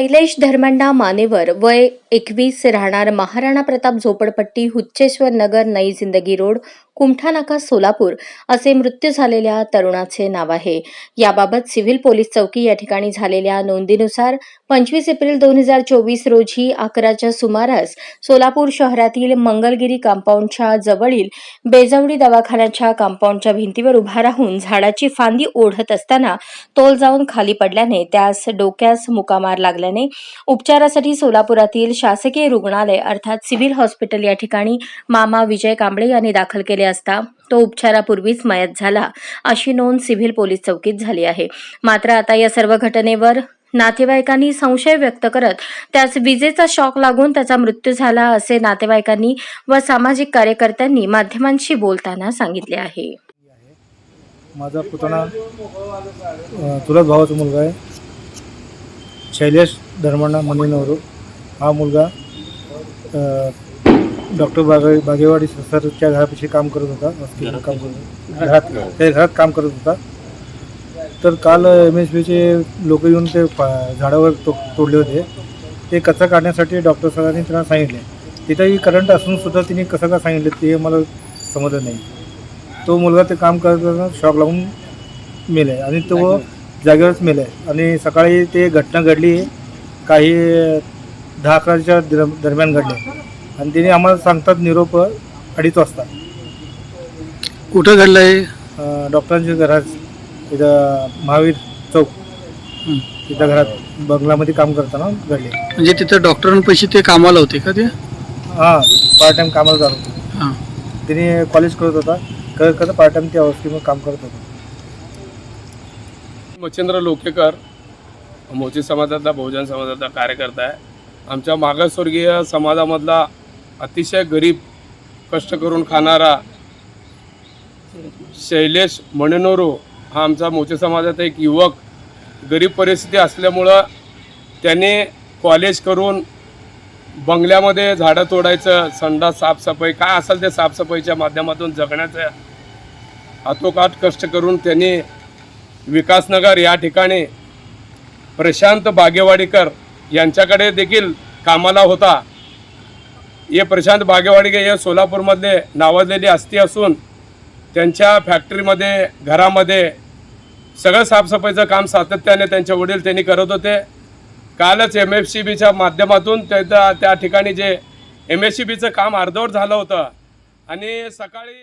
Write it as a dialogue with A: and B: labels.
A: शैलेश धर्मंडा मानेवर वय एकवीस राहणार महाराणा प्रताप झोपडपट्टी हुच्चेश्वर नगर नई जिंदगी रोड कुमठा नाका सोलापूर असे मृत्यू झालेल्या तरुणाचे नाव आहे. याबाबत सिव्हिल पोलीस चौकी या ठिकाणी झालेल्या नोंदीनुसार पंचवीस एप्रिल दोन हजार चोवीस रोजी अकराच्या सुमारास सोलापूर शहरातील मंगलगिरी कंपाऊंडच्या जवळील बेजवडी दवाखान्याच्या कंपाऊंडच्या भिंतीवर उभा राहून झाडाची फांदी ओढत असताना तोल जाऊन खाली पडल्याने त्यास डोक्यास मुकामार लागल्याने उपचारासाठी सोलापुरातील शासकीय रुग्णालय अर्थात सिव्हिल हॉस्पिटल या ठिकाणी मामा विजय कांबळे यांनी दाखल केले असता तो उपचारापूर्वीच मयत झाला. अशी नोंद सिव्हिल पोलीस चौकीत झाली आहे. मात्र आता या सर्व घटनेवर नातेवाईकांनी संशय व्यक्त करत त्यास विजेचा शॉक लागून त्याचा मृत्यू झाला असे नातेवाईकांनी व सामाजिक कार्यकर्त्यांनी माध्यमांशी बोलताना सांगितले आहे.
B: माझा पुतणा चुलत भावाचा मुलगा आहे. शैलेश धर्मण्णा मनीनवरू हा मुलगा डॉक्टर बागे बागेवाडी सरच्या घरापाशी काम करत होता. हॉस्पिटल काम करत. घरात त्या घरात काम करत होता. तर काल एम एस बीचे लोक येऊन ते झाडावर तो तोडले होते. ते कचरा काढण्यासाठी डॉक्टर सरांनी त्यांना सांगितले. तिथंही करंट असून सुद्धा तिने कसं का सांगितलं ते मला समजलं नाही. तो मुलगा ते काम करताना शॉक लागून मेले आणि तो जागेवरच मेले आणि सकाळी ते घटना घडली. काही दहा अकराच्या दर- दरम्यान घडले. आणि तिने आम्हाला सांगतात निरोप अडीच वाजता.
C: कुठं घडलंय
B: अं, डॉक्टरांच्या घरात तिथं महावीर चौक. तिथं घरात बंगलामध्ये काम करताना घडले.
C: म्हणजे तिथं डॉक्टरांपाशी ते कामाला होते का ते?
B: हां पार्ट टाईम कामाला जात होतो.
C: हां.
B: तिने कॉलेज करत होता. करत करत पार्ट टाईम त्या हॉस्पिटलमध्ये काम करत होता.
D: मच्छिंद्र लोकेकर मोची समाजातला बहुजन समाजातला कार्यकर्ता आहे. आमच्या मागासवर्गीय समाजामधला अतिशय गरीब कष्ट करून खाणारा शैलेश मणेनोरू हा आमचा मोचे समाजाचा एक युवक. गरीब परिस्थिती असल्यामुळं त्याने कॉलेज करून बंगल्यामध्ये झाडं तोडायचं संडास साफसफाई काय असेल ते साफसफाईच्या माध्यमातून जगण्याचं हातोकाट कष्ट करून त्यांनी विकासनगर या ठिकाणी प्रशांत बागेवाडीकर यांच्याकडे देखील कामाला होता. हे प्रशांत बागेवाडीगे हे सोलापूरमधले नावाजलेली अस्थी असून त्यांच्या फॅक्टरीमध्ये घरामध्ये सगळं साफसफाईचं काम सातत्याने त्यांचे वडील त्यांनी करत होते. कालच एम एफ सी बीच्या माध्यमातून त्या त्या ठिकाणी जे एम एस सी बीचं काम अर्धवट झालं होतं. आणि सकाळी